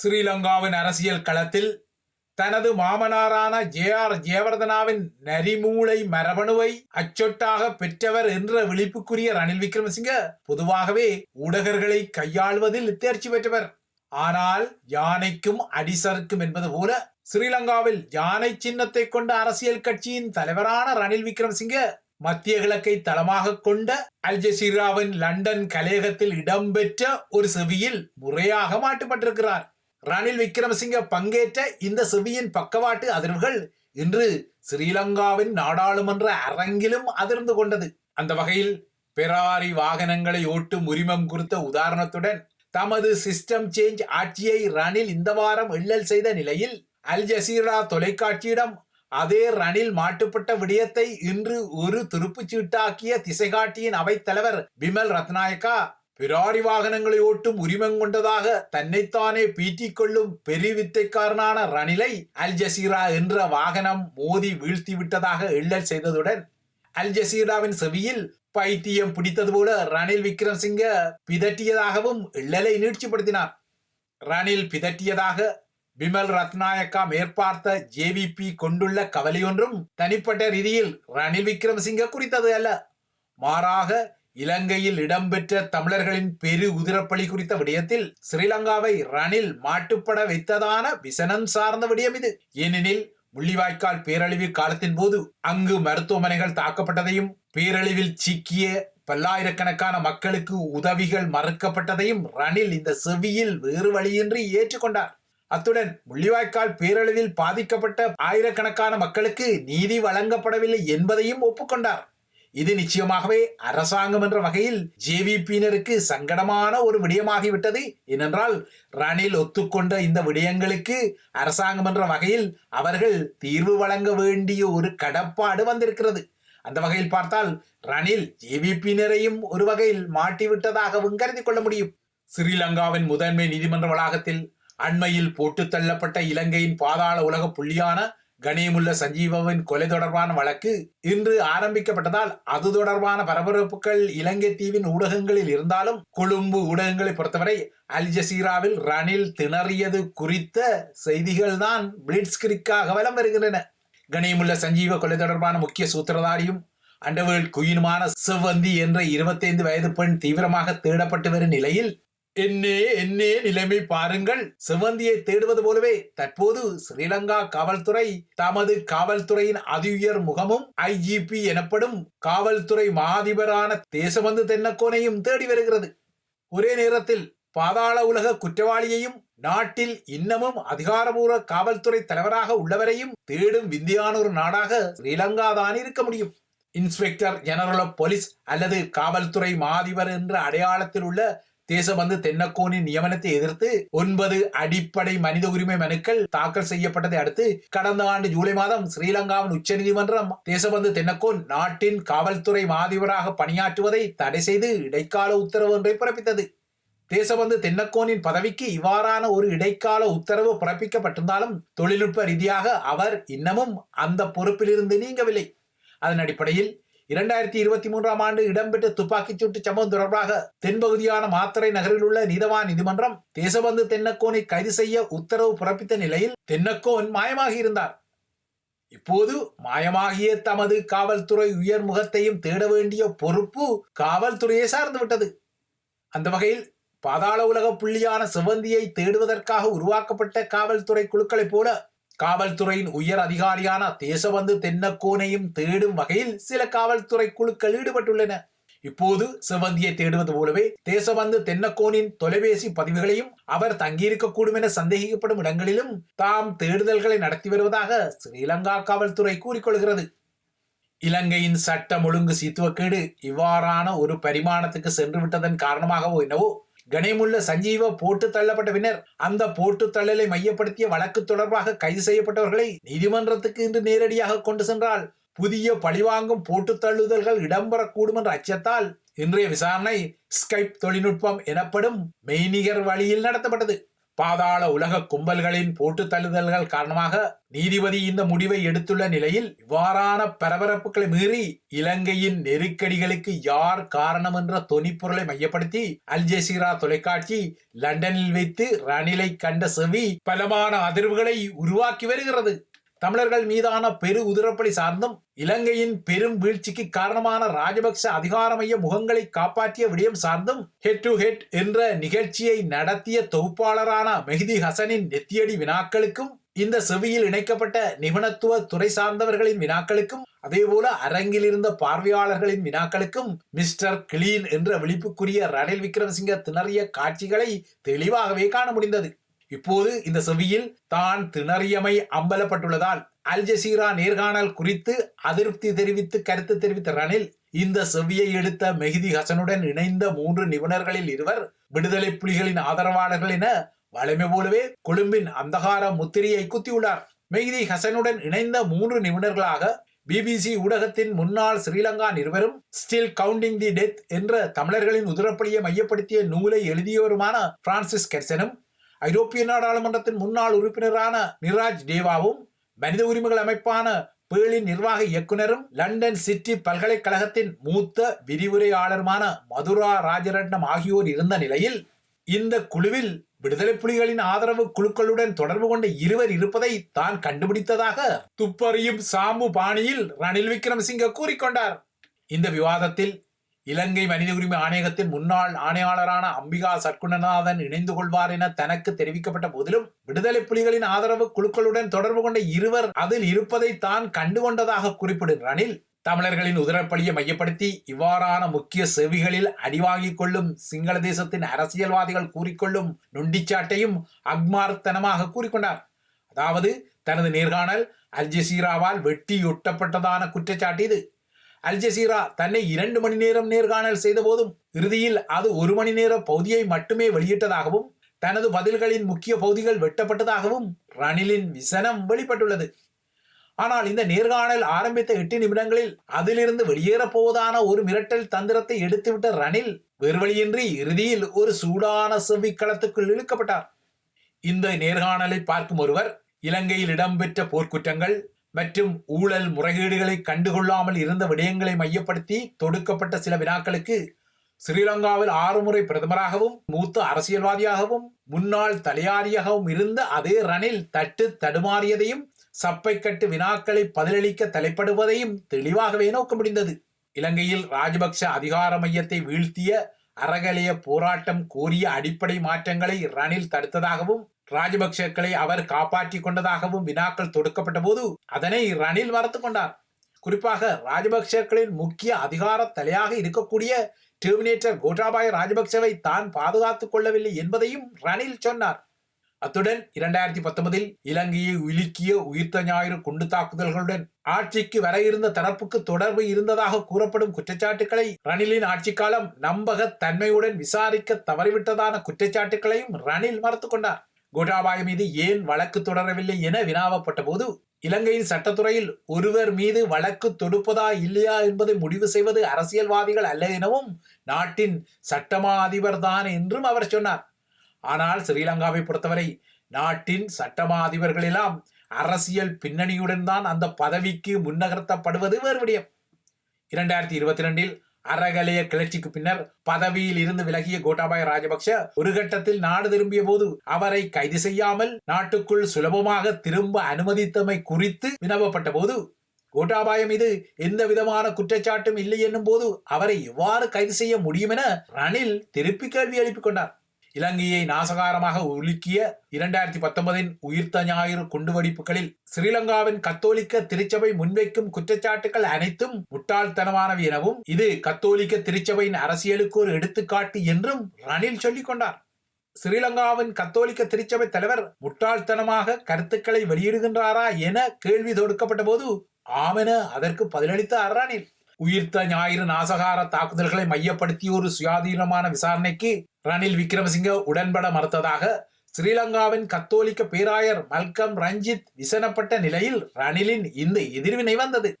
ஸ்ரீலங்காவின் அரசியல் களத்தில் தனது மாமனாரான ஜே ஆர் ஜெயவர்தனாவின் நரிமூளை மரபணுவை அச்சொட்டாக பெற்றவர் என்ற விழிப்புக்குரிய ரணில் விக்ரமசிங்க பொதுவாகவே ஊடகர்களை கையாள்வதில் தேர்ச்சி பெற்றவர். ஆனால் யானைக்கும் அடிசறுக்கும் என்பது போல ஸ்ரீலங்காவில் யானை சின்னத்தை கொண்ட அரசியல் கட்சியின் தலைவரான ரணில் விக்ரமசிங்க மத்திய கிழக்கை தளமாக கொண்ட அல் ஜசீராவின் லண்டன் கலையகத்தில் இடம்பெற்ற ஒரு செவியில் முறையாக மாட்டுப்பட்டிருக்கிறார். ரணில் விக்ரமசிங்க பங்கேற்ற இந்த செவியின் பக்கவாட்டு அதிர்வுகள் இன்று ஸ்ரீலங்காவின் நாடாளுமன்ற அரங்கிலும் அதிர்ந்து கொண்டது. அந்த வகையில் பெராரி வாகனங்களை ஓட்டும் உரிமம் குறித்த உதாரணத்துடன் தமது சிஸ்டம் சேஞ்ச் ஆட்சியை ரணில் இந்த வாரம் எள்ளல் செய்த நிலையில் அல் ஜசீரா தொலைக்காட்சியிடம் அதே ரணில் மாட்டுப்பட்ட விடயத்தை இன்று ஒரு துருப்புச்சீட்டாக்கிய திசைகாட்டியின் அவைத்தலைவர் விமல் ரத்நாயக்கா பிராரி வாகனங்களை ஓட்டும் உரிமம் கொண்டதாக தன்னைத்தானே பீட்டிக் கொள்ளும் பெருவித்தைக்காரனான ரணிலை அல் ஜசீரா என்ற வாகனம் மோதி வீழ்த்தி விட்டதாக எள்ளல் செய்ததுடன் அல் ஜசீராவின் செவியில் பைத்தியம் பிடித்தது போல ரணில் விக்ரம்சிங்க பிதட்டியதாகவும் எள்ளலை நீட்சிப்படுத்தினார். ரணில் பிதட்டியதாக பிமல் ரத்நாயக்கா மேற்பார்த்த ஜேவிபி கொண்டுள்ள கவலையொன்றும் தனிப்பட்ட ரீதியில் ரணில் விக்ரமசிங்க குறித்தது அல்ல. மாறாக இலங்கையில் இடம்பெற்ற தமிழர்களின் பெரு உதிரப்பலி குறித்த விடயத்தில் ஸ்ரீலங்காவை ரணில் மாட்டுப்பட வைத்ததான விசனம் சார்ந்த விடயம் இது. ஏனெனில் முள்ளிவாய்க்கால் பேரழிவு காலத்தின் போது அங்கு மருத்துவமனைகள் தாக்கப்பட்டதையும் பேரழிவில் சிக்கிய பல்லாயிரக்கணக்கான மக்களுக்கு உதவிகள் மறுக்கப்பட்டதையும் ரணில் இந்த செவியில் வேறு வழியின்றி ஏற்றுக்கொண்டார். அத்துடன் முள்ளிவாய்க்கால் பேரழிவில் பாதிக்கப்பட்ட ஆயிரக்கணக்கான மக்களுக்கு நீதி வழங்கப்படவில்லை என்பதையும் ஒப்புக்கொண்டார். இது நிச்சயமாகவே அரசாங்கம் என்ற வகையில் ஜேவிபியினருக்கு சங்கடமான ஒரு விடயமாகிவிட்டது. ஏனென்றால் ரணில் ஒத்துக்கொண்ட இந்த விடயங்களுக்கு அரசாங்கம் என்ற வகையில் அவர்கள் தீர்வு வழங்க வேண்டிய ஒரு கடப்பாடு வந்திருக்கிறது. அந்த வகையில் பார்த்தால் ரணில் ஜேவிபியினரையும் ஒரு வகையில் மாட்டிவிட்டதாகவும் கருதி கொள்ள முடியும். ஸ்ரீலங்காவின் முதன்மை நீதிமன்ற வளாகத்தில் அண்மையில் போட்டு தள்ளப்பட்ட இலங்கையின் பாதாள உலக புள்ளியான கணேமுல்ல சஞ்சீவவின் கொலை தொடர்பான வழக்கு இன்று ஆரம்பிக்கப்பட்டதால் அது தொடர்பான பரபரப்புகள் இலங்கை தீவின் ஊடகங்களில் இருந்தாலும் கொழும்பு ஊடகங்களை பொறுத்தவரை அல் ஜசீராவில் ரணில் திணறியது குறித்த செய்திகள் தான் பிளிட்ஸ்கிரிக்காக வலம் வருகின்றன. கணேமுல்ல சஞ்சீவ கொலை தொடர்பான முக்கிய சூத்திரதாரியும் அண்டவேல் குயினுமான செவ்வந்தி என்ற இருபத்தைந்து வயது பெண் தீவிரமாக தேடப்பட்டு வரும் நிலையில் என்னே என்னே நிலைமை பாருங்கள். சிவந்தியை தேடுவது போலவே தற்போது ஸ்ரீலங்கா காவல்துறை தமது காவல்துறையின் அதிஉயர் முகமும் ஐஜிபி எனப்படும் காவல்துறை மாதிபரான தேசபந்து தென்னக்கோனையும் தேடி வருகிறது. ஒரே நேரத்தில் பாதாள உலக குற்றவாளியையும் நாட்டில் இன்னமும் அதிகாரபூர்வ காவல்துறை தலைவராக உள்ளவரையும் தேடும் விந்தியான ஒரு நாடாக ஸ்ரீலங்கா தான் இருக்க முடியும். இன்ஸ்பெக்டர் ஜெனரல் ஆஃப் போலீஸ் அல்லது காவல்துறை மாதிபர் என்ற அடையாளத்தில் உள்ள தேசபந்து தென்னக்கோனின் நியமனத்தை எதிர்த்து ஒன்பது அடிப்படை மனித உரிமை மனுக்கள் தாக்கல் செய்யப்பட்டதை அடுத்து கடந்த ஆண்டு ஜூலை மாதம் ஸ்ரீலங்காவின் உச்சநீதிமன்றம் தேசபந்து தென்னக்கோன் நாட்டின் காவல்துறை மாதிபராக பணியாற்றுவதை தடை செய்து இடைக்கால உத்தரவு ஒன்றை பிறப்பித்தது. தேசபந்து தென்னக்கோனின் பதவிக்கு இவ்வாறான ஒரு இடைக்கால உத்தரவு பிறப்பிக்கப்பட்டிருந்தாலும் தொழில்நுட்ப ரீதியாக அவர் இன்னமும் அந்த பொறுப்பிலிருந்து நீங்கவில்லை. அதன் அடிப்படையில் இரண்டாயிரத்தி இருபத்தி மூன்றாம் ஆண்டு இடம்பெற்ற துப்பாக்கிச் சூட்டு சம்பவம் தொடர்பாக தென்பகுதியான மாத்தரை நகரில் உள்ள நீதவான் நீதிமன்றம் தேசபந்து தென்னக்கோனை கைது செய்ய உத்தரவு பிறப்பித்த நிலையில் தென்னக்கோன் மாயமாகி இருந்தார். இப்போது மாயமாகிய தமது காவல்துறை உயர் முகத்தையும் தேட வேண்டிய பொறுப்பு காவல்துறையை சார்ந்து விட்டது. அந்த வகையில் பாதாள உலக புள்ளியான சிவந்தியை தேடுவதற்காக உருவாக்கப்பட்ட காவல்துறை குழுக்களைப் போல காவல்துறையின் உயர் அதிகாரியான தேசபந்து தென்னக்கோனையும் தேடும் வகையில் சில காவல்துறை குழுக்கள் ஈடுபட்டுள்ளன. இப்போது செவந்தியை தேடுவது போலவே தேசபந்து தென்னக்கோனின் தொலைபேசி பதிவுகளையும் அவர் தங்கியிருக்கக்கூடும் என சந்தேகிக்கப்படும் இடங்களிலும் தாம் தேடுதல்களை நடத்தி வருவதாக ஸ்ரீலங்கா காவல்துறை கூறிக்கொள்கிறது. இலங்கையின் சட்டம் ஒழுங்கு சீத்துவக்கேடு இவ்வாறான ஒரு பரிமாணத்துக்கு சென்று விட்டதன் காரணமாகவோ என்னவோ கணேமுள்ள சஞ்சீவ போட்டு தள்ளப்பட்ட பின்னர் அந்த போட்டு தள்ளலை மையப்படுத்திய வழக்கு தொடர்பாக கைது செய்யப்பட்டவர்களை நீதிமன்றத்துக்கு இன்று நேரடியாக கொண்டு சென்றால் புதிய பழிவாங்கும் போட்டு தள்ளுதல்கள் இடம்பெறக்கூடும் என்ற அச்சத்தால் இன்றைய விசாரணை ஸ்கைப் தொழில்நுட்பம் எனப்படும் மெய்நிகர் வழியில் நடத்தப்பட்டது. பாதாள உலக கும்பல்களின் போட்டு தழுதல்கள் காரணமாக நீதிபதி இந்த முடிவை எடுத்துள்ள நிலையில் இவ்வாறான பரபரப்புகளை மீறி இலங்கையின் நெருக்கடிகளுக்கு யார் காரணம் என்ற தொனிப்பொருளை மையப்படுத்தி அல்ஜெசீரா தொலைக்காட்சி லண்டனில் வைத்து ரணிலை கண்ட செவி பலமான அதிர்வுகளை உருவாக்கி வருகிறது. தமிழர்கள் மீதான பெரு உதிரப்பலி சார்ந்தும் இலங்கையின் பெரும் வீழ்ச்சிக்கு காரணமான ராஜபக்ச அதிகாரமைய முகங்களை காப்பாற்றிய விடயம் சார்ந்தும் ஹெட் டு ஹெட் என்ற நிகழ்ச்சியை நடத்திய தொகுப்பாளரான மெஹதி ஹசனின் நெத்தியடி வினாக்களுக்கும் இந்த செவியில் இணைக்கப்பட்ட நிபுணத்துவ துறை சார்ந்தவர்களின் வினாக்களுக்கும் அதேபோல அரங்கில் இருந்த பார்வையாளர்களின் வினாக்களுக்கும் மிஸ்டர் கிளீன் என்ற விழிப்புக்குரிய ரணில் விக்ரமசிங்க திணறிய காட்சிகளை தெளிவாகவே காண முடிந்தது. இப்போது இந்த செவியில் தான் திணறியமை அம்பலப்பட்டுள்ளதால் அல் ஜசீரா நேர்காணல் குறித்து அதிருப்தி தெரிவித்து கருத்து தெரிவித்த ரணில் இந்த செவ்வியை எடுத்த மெஹிதி ஹசனுடன் இணைந்த மூன்று நிபுணர்களில் இருவர் விடுதலை புலிகளின் ஆதரவாளர்கள் என வழமை போலவே கொழும்பின் அந்தகார முத்திரையை குத்தியுள்ளார். மெஹிதி ஹசனுடன் இணைந்த மூன்று நிபுணர்களாக பிபிசி ஊடகத்தின் முன்னாள் ஸ்ரீலங்கா இருவரும் ஸ்டில் கவுண்டிங் தி டெத் என்ற தமிழர்களின் உதிரப்பலியை மையப்படுத்திய நூலை எழுதியவருமான பிரான்சிஸ் கெர்சனும் ஐரோப்பிய நாடாளுமன்றத்தின் முன்னாள் உறுப்பினரான நிராஜ் டேவாவும் மனித உரிமைகள் அமைப்பான பேளின் நிர்வாக இயக்குனரும் லண்டன் சிட்டி பல்கலைக்கழகத்தின் மூத்த விரிவுரையாளருமான மதுரா ராஜரட்னம் ஆகியோர் இருந்த நிலையில் இந்த குழுவில் விடுதலை புலிகளின் ஆதரவு குழுக்களுடன் தொடர்பு கொண்ட இருவர் இருப்பதை தான் கண்டுபிடித்ததாக துப்பறியும் சாம்பு பாணியில் ரணில் விக்ரமசிங்க கூறிக்கொண்டார். இந்த விவாதத்தில் இலங்கை மனித உரிமை ஆணையகத்தின் முன்னாள் ஆணையாளரான அம்பிகா சற்குணநாதன் இணைந்து கொள்வார் என தனக்கு தெரிவிக்கப்பட்ட போதிலும் விடுதலை புலிகளின் ஆதரவு குழுக்களுடன் தொடர்பு கொண்ட இருவர் அதில் இருப்பதை தான் கண்டுகொண்டதாக குறிப்பிடும் ரணில் தமிழர்களின் உதரப்பலியை மையப்படுத்தி இவ்வாறான முக்கிய செவிகளில் அடிவாங்கிக் கொள்ளும் சிங்கள தேசத்தின் அரசியல்வாதிகள் கூறிக்கொள்ளும் நொண்டிச்சாட்டையும் அக்மார்த்தனமாக கூறிக்கொண்டார். அதாவது தனது நேர்காணல் அல்ஜசீராவால் வெட்டியொட்டப்பட்டதான குற்றச்சாட்டு இது. அல் ஜசீரா தன்னை இரண்டு மணி நேரம் நேர்காணல் செய்த போதும் இறுதியில் அது ஒரு மணி நேர பகுதியை மட்டுமே வெளியிட்டதாகவும் தனது பதில்களின் முக்கிய பகுதிகள் வெட்டப்பட்டதாகவும் ரணிலின் விசனம் வெளிப்பட்டுள்ளது. ஆனால் இந்த நேர்காணல் ஆரம்பித்த எட்டு நிமிடங்களில் அதிலிருந்து வெளியேறப் போவதான ஒரு மிரட்டல் தந்திரத்தை எடுத்துவிட்ட ரணில் வெறுவழியின்றி இறுதியில் ஒரு சூடான செவ்விக்களத்துக்குள் இழுக்கப்பட்டார். இந்த நேர்காணலை பார்க்கும் ஒருவர் இலங்கையில் இடம்பெற்ற போர்க்குற்றங்கள் மற்றும் ஊழல் முறைகேடுகளை கண்டுகொள்ளாமல் இருந்த விடயங்களை மையப்படுத்தி தொடுக்கப்பட்ட சில வினாக்களுக்கு ஸ்ரீலங்காவில் ஆறு முறை பிரதமராகவும் மூத்த அரசியல்வாதியாகவும் முன்னாள் தலையாரியாகவும் இருந்த அதே ரணில் தட்டு தடுமாறியதையும் சப்பை கட்டு வினாக்களை பதிலளிக்க தலைப்படுவதையும் தெளிவாகவே நோக்க முடிந்தது. இலங்கையில் ராஜபக்ஷ அதிகார மையத்தை வீழ்த்திய அறகலைய போராட்டம் கோரிய அடிப்படை மாற்றங்களை ரணில் தடுத்ததாகவும் ராஜபக்சேக்களை அவர் காப்பாற்றிக் கொண்டதாகவும் வினாக்கள் தொடுக்கப்பட்ட போது அதனை ரணில் மறத்து கொண்டார். குறிப்பாக ராஜபக்சேக்களின் முக்கிய அதிகார தலையாக இருக்கக்கூடிய டெர்மினேட்டர் கோட்டாபாய ராஜபக்சவை தான் பாதுகாத்துக் கொள்ளவில்லை என்பதையும் ரணில் சொன்னார். அத்துடன் இரண்டாயிரத்தி பத்தொன்பதில் இலங்கையை உலுக்கிய உயிர்த்த ஞாயிறு குண்டு தாக்குதல்களுடன் ஆட்சிக்கு வர இருந்த தரப்புக்கு தொடர்பு இருந்ததாக கூறப்படும் குற்றச்சாட்டுகளை ரணிலின் ஆட்சி காலம் நம்பக தன்மையுடன் விசாரிக்க தவறிவிட்டதான குற்றச்சாட்டுகளையும் ரணில் மறுத்து கொண்டார். கோட்டாபாய மீது ஏன் வழக்கு தொடரவில்லை என வினாவப்பட்ட போது இலங்கையின் சட்டத்துறையில் ஒருவர் மீது வழக்கு தொடுப்பதா இல்லையா என்பதை முடிவு செய்வது அரசியல்வாதிகள் அல்ல எனவும் நாட்டின் சட்டமா அதிபர் தான் என்றும் அவர் சொன்னார். ஆனால் ஸ்ரீலங்காவை பொறுத்தவரை நாட்டின் சட்டமா அதிபர்கள் எல்லாம் அரசியல் பின்னணியுடன் தான் அந்த பதவிக்கு முன்னகர்த்தப்படுவது வேறு விடயம். இரண்டாயிரத்தி இருபத்தி ரெண்டில் அறகலைய கிளர்ச்சிக்கு பின்னர் பதவியில் இருந்து விலகிய கோட்டாபாய ராஜபக்ஷ ஒரு கட்டத்தில் நாடு திரும்பிய போது அவரை கைது செய்யாமல் நாட்டுக்குள் சுலபமாக திரும்ப அனுமதித்தமை குறித்து வினவப்பட்ட போது கோட்டாபாய மீது எந்த விதமான குற்றச்சாட்டும் இல்லை என்னும் போது அவரை எவ்வாறு கைது செய்ய முடியும் என ரணில் திருப்பி கேள்வி எழுப்பிக் கொண்டார். இலங்கையை நாசகாரமாக உலுக்கிய இரண்டாயிரத்தி பத்தொன்பதின் உயிர்த்த ஞாயிறு குண்டுவெடிப்புகளில் ஸ்ரீலங்காவின் கத்தோலிக்க திருச்சபை முன்வைக்கும் குற்றச்சாட்டுகள் அனைத்தும் முட்டாள்தனமானவை எனவும் இது கத்தோலிக்க திருச்சபையின் அரசியலுக்கு ஒரு எடுத்துக்காட்டு என்றும் ரணில் சொல்லிக் கொண்டார். ஸ்ரீலங்காவின் கத்தோலிக்க திருச்சபை தலைவர் முட்டாள்தனமாக கருத்துக்களை வெளியிடுகின்றாரா என கேள்வி தொடுக்கப்பட்ட போது ஆமென அதற்கு பதிலளித்த ரணில். உயிர்த்த ஞாயிறு நாசகார தாக்குதல்களை மையப்படுத்தி ஒரு சுயாதீனமான விசாரணைக்கு ரணில் விக்ரமசிங்க உடன்பட மறுத்ததாக ஸ்ரீலங்காவின் கத்தோலிக்க பேராயர் மல்கம் ரஞ்சித் விசனப்பட்ட நிலையில் ரணிலின் இந்த எதிர்வினை வந்தது.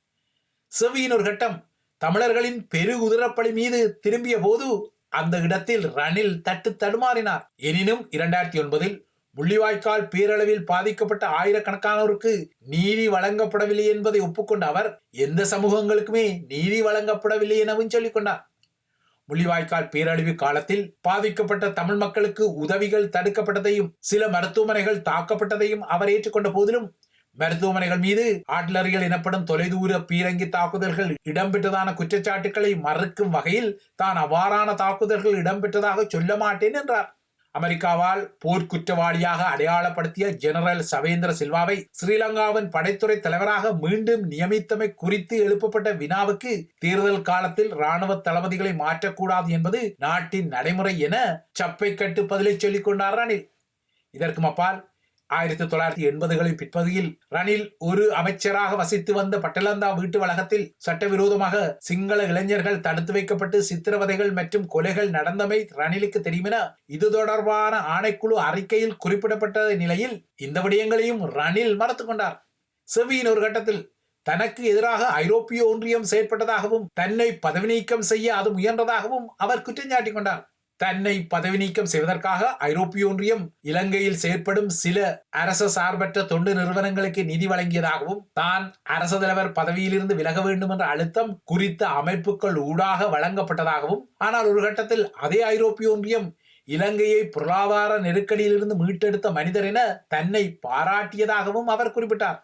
செவ்வியின் ஒரு கட்டம் தமிழர்களின் பெருகுதிரப்பலி மீது திரும்பிய போது அந்த இடத்தில் ரணில் தட்டு தடுமாறினார். எனினும் இரண்டாயிரத்தி ஒன்பதில் முள்ளிவாய்க்கால் பேரளவில் பாதிக்கப்பட்ட ஆயிரக்கணக்கானோருக்கு நீதி வழங்கப்படவில்லை என்பதை ஒப்புக்கொண்ட அவர் எந்த சமூகங்களுக்குமே நீதி வழங்கப்படவில்லை எனவும் சொல்லிக் கொண்டார் முள்ளிவாய்க்கால் பேரழிவு காலத்தில் பாதிக்கப்பட்ட தமிழ் மக்களுக்கு உதவிகள் தடுக்கப்பட்டதையும் சில மருத்துவமனைகள் தாக்கப்பட்டதையும் அவர் ஏற்றுக்கொண்ட போதிலும் மருத்துவமனைகள் மீது ஆட்லரிகள் எனப்படும் தொலைதூர பீரங்கி தாக்குதல்கள் இடம்பெற்றதான குற்றச்சாட்டுக்களை மறுக்கும் வகையில் தான் அவ்வாறான தாக்குதல்கள் இடம்பெற்றதாக சொல்ல மாட்டேன் என்றார். அமெரிக்காவால் போர்க்குற்றவாளியாக அடையாளப்படுத்திய ஜெனரல் சவேந்திர சில்வாவை ஸ்ரீலங்காவின் படைத்துறை தலைவராக மீண்டும் நியமித்தமை குறித்து எழுப்பப்பட்ட வினாவுக்கு தேர்தல் காலத்தில் ராணுவ தளபதிகளை மாற்றக்கூடாது என்பது நாட்டின் நடைமுறை என சப்பை கட்டு பதிலை சொல்லிக் கொண்டார் ரணில். இதற்கு அப்பால் ஆயிரத்தி தொள்ளாயிரத்தி எண்பதுகளின் பிற்பகுதியில் ரணில் ஒரு அமைச்சராக வசித்து வந்த பட்டலந்தா வீட்டு வளாகத்தில் சட்டவிரோதமாக சிங்கள இளைஞர்கள் தடுத்து வைக்கப்பட்டு சித்திரவதைகள் மற்றும் கொலைகள் நடந்தமை ரணிலுக்கு தெரியுமென இது தொடர்பான ஆணைக்குழு அறிக்கையில் குறிப்பிடப்பட்ட நிலையில் இந்த விடயங்களையும் ரணில் மறுத்து கொண்டார். செவியின் ஒரு கட்டத்தில் தனக்கு எதிராக ஐரோப்பிய ஒன்றியம் செயற்பட்டதாகவும் தன்னை பதவி நீக்கம் செய்ய அது முயன்றதாகவும் அவர் குற்றம் சாட்டிக் கொண்டார். தன்னை பதவி நீக்கம் செய்வதற்காக ஐரோப்பிய ஒன்றியம் இலங்கையில் செயற்படும் சில அரச சார்பற்ற தொண்டு நிறுவனங்களுக்கு நிதி வழங்கியதாகவும் தான் அரச தலைவர் பதவியிலிருந்து விலக வேண்டும் என்ற அழுத்தம் குறித்த அமைப்புகள் ஊடாக வழங்கப்பட்டதாகவும் ஆனால் ஒரு கட்டத்தில் அதே ஐரோப்பிய ஒன்றியம் இலங்கையை பொருளாதார நெருக்கடியிலிருந்து மீட்டெடுத்த மனிதர் என தன்னை பாராட்டியதாகவும் அவர் குறிப்பிட்டார்.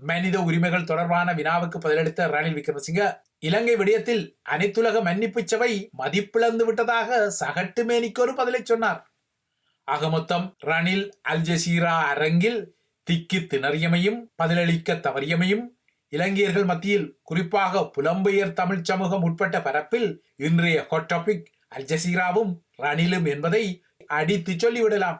மனித உரிமைகள் தொடர்பான வினாவுக்கு பதிலளித்த ரணில் விக்ரமசிங்க இலங்கை விடயத்தில் அனைத்துலக மன்னிப்பு சபை மதிப்பிழந்து விட்டதாக சகட்டு மேனிக்கொரு பதிலை சொன்னார். ஆக மொத்தம் ரணில் அல்ஜசீரா அரங்கில் திக்கி திணறியமையும் பதிலளிக்க தவறியமையும் இலங்கையர்கள் மத்தியில் குறிப்பாக புலம்பெயர் தமிழ் சமூகம் உட்பட்ட பரப்பில் இன்றைய ஹாட் டாபிக் அல்ஜசீராவும் ரணிலும் என்பதை அடித்து சொல்லிவிடலாம்.